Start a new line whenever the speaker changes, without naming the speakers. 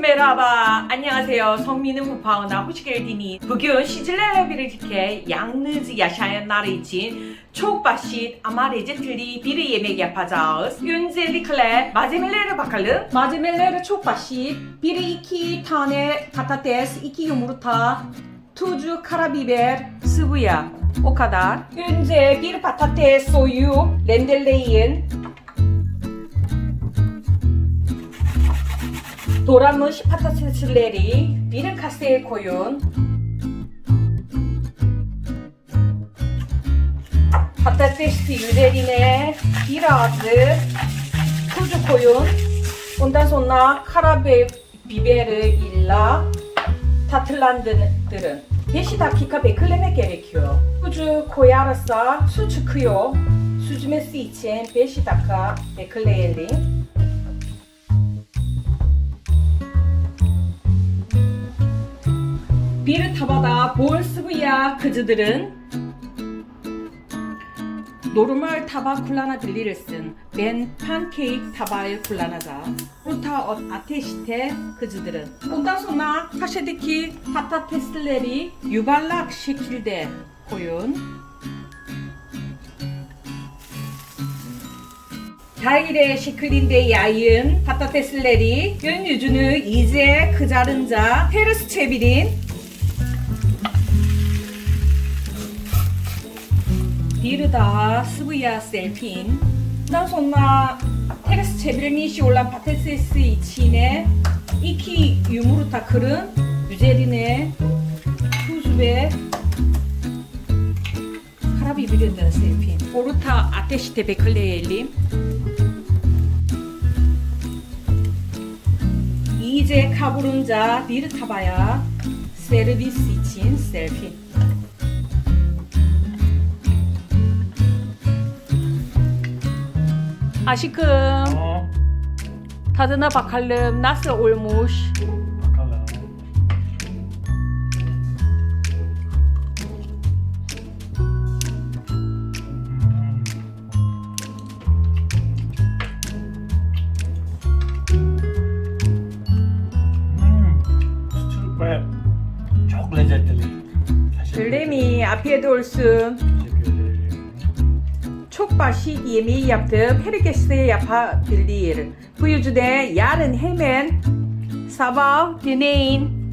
메라바 안녕하세요 성민은 무파우나 호시겔디니 북교 시즐레레비를 지켜 양느지 야샤연 나르이친 초바시 아마레제틀리 비리 예매기아 파자우스 윤젤리클레 마제밀레르 바칼르
마제밀레르 초바시 비리 이키 타네 타타테스 이키 요무르타 투주 카라비벨 스부야 O kadar. Önce bir patates soyup rendeleyin. doğranmış patatesleri bir kaseye koyun. Patatesi üzerine biraz tuzu koyun. Ondan sonra karabiber ile tatlandırın. 5 dakika beklemek gerek. Sucuk koyarsa sucuk yok. Süzmesi için 5 dakika bekleyelim. Bir tavada bol sıvı yağ kızıdırın. 노르말 타바 쿨라나 빌리레슨 벤 팬케이크 타바의 쿨라나가 우타 엇 아테시테 그즈들은 온다소나 하셰데키 파타 테슬레리 유발락 시킬데 고윤 다일의 시크린데 야이은 바타테슬레리 윤유준의 이제 그 자른 자 페르스 체비린 비르다 스브야 셀핀 난 손나 테르스 체비린이 시올란 바테세스 이치네 이키 유무르타 크른 유제린의 후즈베 Tabii birbirinden seveyim. Orta ateşte bekleyelim. İyice kavrunca bir tabaya servis için serpin. Aşkım. Tadına bakalım nasıl olmuş. afiyet olsun. Çok basit yemeği yaptım. Herkes de yapabilir. Bu yüzden yarın hemen sabah deneyin.